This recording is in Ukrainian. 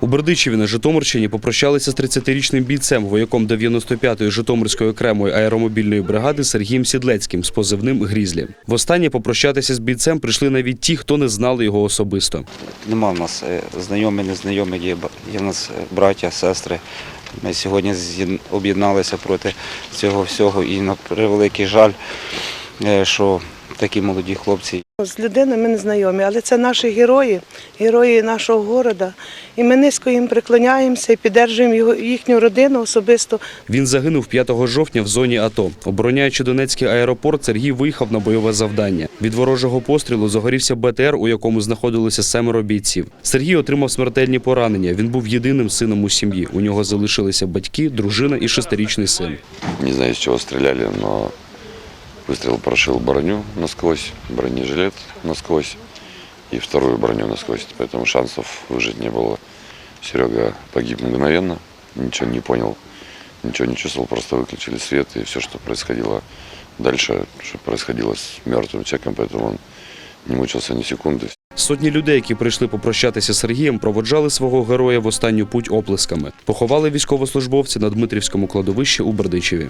У Бердичеві на Житомирщині попрощалися з 30-річним бійцем, вояком 95-ї Житомирської окремої аеромобільної бригади Сергієм Сідлецьким з позивним Грізлі. Востаннє попрощатися з бійцем прийшли навіть ті, хто не знали його особисто. Нема в нас е, знайомі, незнайомі, є, в нас е, браття, сестри. Ми сьогодні об'єдналися проти цього всього і на превеликий жаль, е, що такі молоді хлопці З людиною ми не знайомі, але це наші герої, герої нашого міста. І ми низько їм приклоняємося і підтримуємо його, їхню родину особисто. Він загинув 5 жовтня в зоні АТО. Обороняючи Донецький аеропорт, Сергій виїхав на бойове завдання. Від ворожого пострілу загорівся БТР, у якому знаходилося семеро бійців. Сергій отримав смертельні поранення. Він був єдиним сином у сім'ї. У нього залишилися батьки, дружина і шестирічний син. Не знаю, с чего стреляли, но выстрел прошил броню насквозь, бронежилет насквозь и вторую броню насквозь. Поэтому шансов выжить не было. Серега погиб мгновенно, ничего не понял, ничего не чувствовал, просто выключили свет и все, что происходило дальше, что происходило с мертвым человеком, поэтому он не мучился ни секунды. Сотні людей, які прийшли попрощатися з Сергієм, проводжали свого героя в останню путь оплесками. Поховали військовослужбовця на Дмитрівському кладовищі у Бердичеві.